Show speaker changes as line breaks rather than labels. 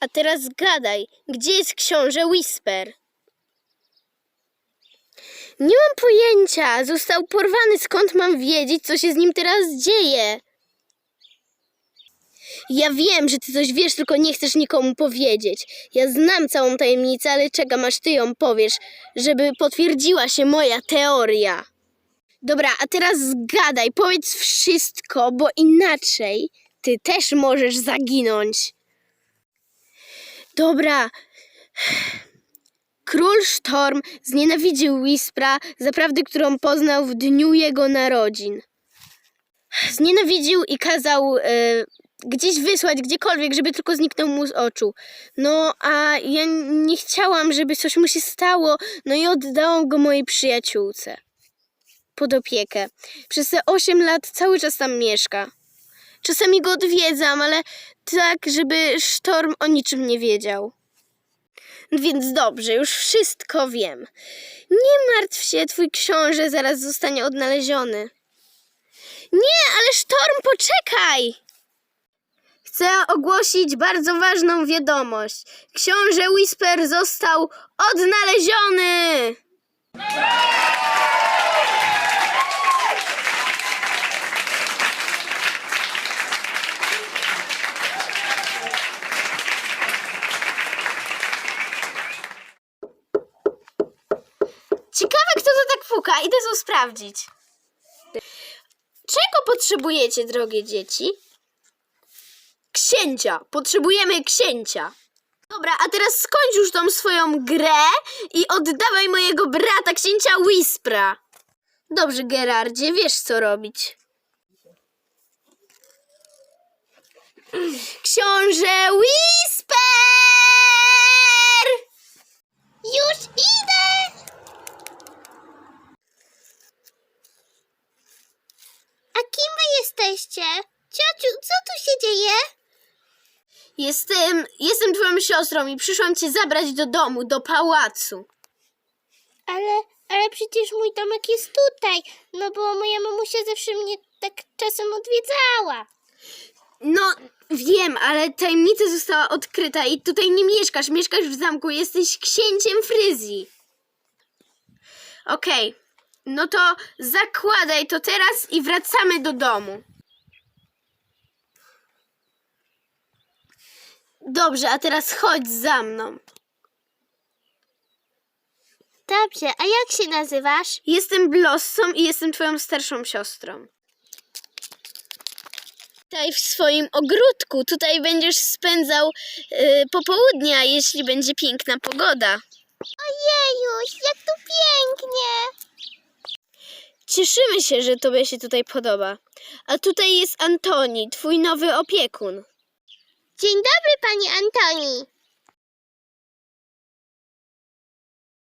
A teraz gadaj, gdzie jest książę Whisper? Nie mam pojęcia. Został porwany. Skąd mam wiedzieć, co się z nim teraz dzieje? Ja wiem, że ty coś wiesz, tylko nie chcesz nikomu powiedzieć. Ja znam całą tajemnicę, ale czekam, aż ty ją powiesz, żeby potwierdziła się moja teoria. Dobra, a teraz zgadaj, powiedz wszystko, bo inaczej ty też możesz zaginąć. Dobra. Król Sztorm znienawidził Whispera za prawdę, którą poznał w dniu jego narodzin. Znienawidził i kazał e, gdzieś wysłać, gdziekolwiek, żeby tylko zniknął mu z oczu. No, a ja nie chciałam, żeby coś mu się stało, no i oddałam go mojej przyjaciółce. Pod opiekę. Przez te 8 lat cały czas tam mieszka. Czasami go odwiedzam, ale tak, żeby Sztorm o niczym nie wiedział. Więc dobrze, już wszystko wiem. Nie martw się, twój książę zaraz zostanie odnaleziony. Nie, ale Sztorm, poczekaj! Chcę ogłosić bardzo ważną wiadomość. Książę Whisper został odnaleziony! Puka. Idę to sprawdzić. Czego potrzebujecie, drogie dzieci? Księcia. Potrzebujemy księcia. Dobra, a teraz skończ już tą swoją grę i oddawaj mojego brata, księcia Whispera. Dobrze, Gerardzie, wiesz co robić. Książę Whisper! Już idę!
A kim wy jesteście? Ciociu, co tu się dzieje?
Jestem, jestem twoją siostrą i przyszłam cię zabrać do domu, do pałacu.
Ale, ale przecież mój domek jest tutaj. No bo moja mamusia zawsze mnie tak czasem odwiedzała.
No, wiem, ale tajemnica została odkryta i tutaj nie mieszkasz. Mieszkasz w zamku, jesteś księciem Fryzji. Okej, no to zakładaj to teraz i wracamy do domu. Dobrze, a teraz chodź za mną.
Dobrze, a jak się nazywasz?
Jestem Blossą i jestem twoją starszą siostrą. Tutaj w swoim ogródku, tutaj będziesz spędzał y, popołudnia, jeśli będzie piękna pogoda.
Ojejuś, jak tu pięknie!
Cieszymy się, że tobie się tutaj podoba. A tutaj jest Antoni, twój nowy opiekun.
Dzień dobry, pani Antoni.